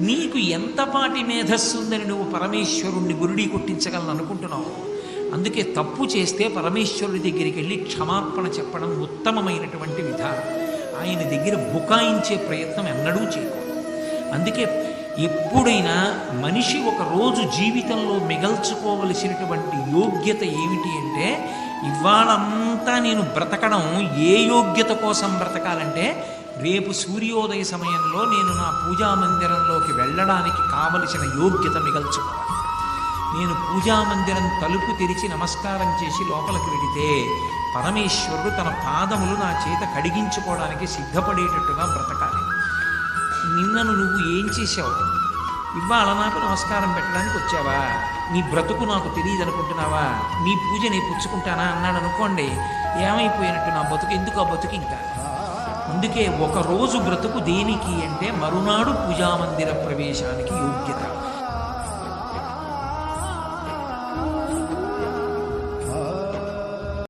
నీకు ఎంతపాటి మేధస్సు ఉందని నువ్వు పరమేశ్వరుణ్ణి గురుడి కొట్టించగలను అనుకుంటున్నావు? అందుకే తప్పు చేస్తే పరమేశ్వరుడి దగ్గరికి వెళ్ళి క్షమాపణ చెప్పడం ఉత్తమమైనటువంటి విధానం. ఆయన దగ్గర బుకాయించే ప్రయత్నం ఎన్నడూ చేయకూడదు. అందుకే ఎప్పుడైనా మనిషి ఒక రోజు జీవితంలో మిగల్చుకోవలసినటువంటి యోగ్యత ఏమిటి అంటే ఇవాళంతా నేను బ్రతకడం ఏ యోగ్యత కోసం బ్రతకాలంటే రేపు సూర్యోదయ సమయంలో నేను నా పూజా మందిరంలోకి వెళ్ళడానికి కావలసిన యోగ్యత మిగల్చుకోవాలి. నేను పూజా మందిరం తలుపు తెరిచి నమస్కారం చేసి లోపలికి వెడితే పరమేశ్వరుడు తన పాదములు నా చేత కడిగించుకోవడానికి సిద్ధపడేటట్టుగా బ్రతకాలి. నిన్నను నువ్వు ఏం చేశావు? ఇవాళ నాకు నమస్కారం పెట్టడానికి వచ్చావా? నీ బ్రతుకు నాకు తెలియదు అనుకుంటున్నావా నీ పూజ నేను పుచ్చుకుంటానా? అన్నాడు అనుకోండి ఏమైపోయినట్టు నా బతుకు? ఎందుకు ఆ బతుకు ఇంకా? అందుకే ఒక రోజు బ్రతుకు దేనికి అంటే మరునాడు పూజామందిర ప్రవేశానికి యోగ్యత.